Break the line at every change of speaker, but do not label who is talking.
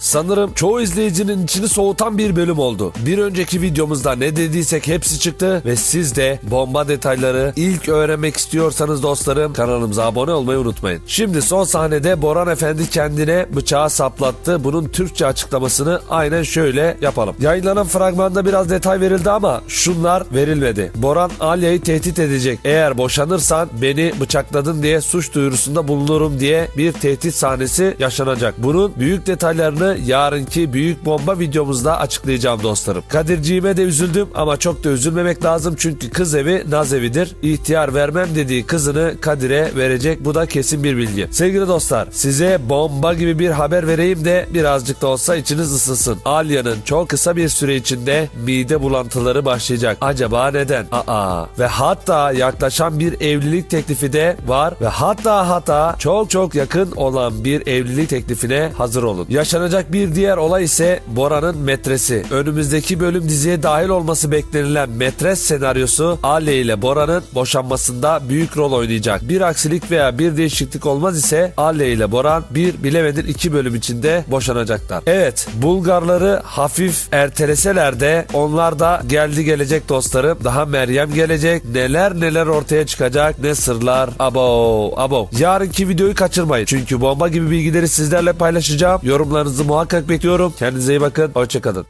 Sanırım çoğu izleyicinin içini soğutan bir bölüm oldu. Bir önceki videomuzda ne dediysek hepsi çıktı ve siz de bomba detayları ilk öğrenmek istiyorsanız dostlarım kanalımıza abone olmayı unutmayın. Şimdi son sahnede Boran Efendi kendine bıçağı saplattı. Bunun Türkçe açıklamasını aynen şöyle yapalım. Yayınlanan fragmanda biraz detay verildi ama şunlar verilmedi. Boran Alya'yı tehdit edecek. Eğer boşanırsan beni bıçakladın diye suç duyurusunda bulunurum diye bir tehdit sahnesi yaşanacak. Bunun büyük detaylarını yarınki büyük bomba videomuzda açıklayacağım dostlarım. Kadirciğime de üzüldüm ama çok da üzülmemek lazım çünkü kız evi naz evidir. İhtiyar vermem dediği kızını Kadir'e verecek. Bu da kesin bir bilgi. Sevgili dostlar size bomba gibi bir haber vereyim de birazcık da olsa içiniz ısınsın. Alya'nın çok kısa bir süre içinde mide bulantıları başlayacak. Acaba neden? Aa ve hatta yaklaşan bir evlilik teklifi de var ve hatta hatta çok çok yakın olan bir evlilik teklifine hazır olun. Yaşanacak bir diğer olay ise Bora'nın metresi. Önümüzdeki bölüm diziye dahil olması beklenilen metres senaryosu Ale ile Bora'nın boşanmasında büyük rol oynayacak. Bir aksilik veya bir değişiklik olmaz ise Ale ile Boran bir bilemedin iki bölüm içinde boşanacaklar. Evet Bulgarları hafif erteleseler de onlar da geldi gelecek dostlarım. Daha Meryem gelecek. Neler neler ortaya çıkacak. Ne sırlar. Abo abo. Yarınki videoyu kaçırmayın. Çünkü bomba gibi bilgileri sizlerle paylaşacağım. Yorumlarınızı muhakkak bekliyorum. Kendinize iyi bakın. Hoşçakalın.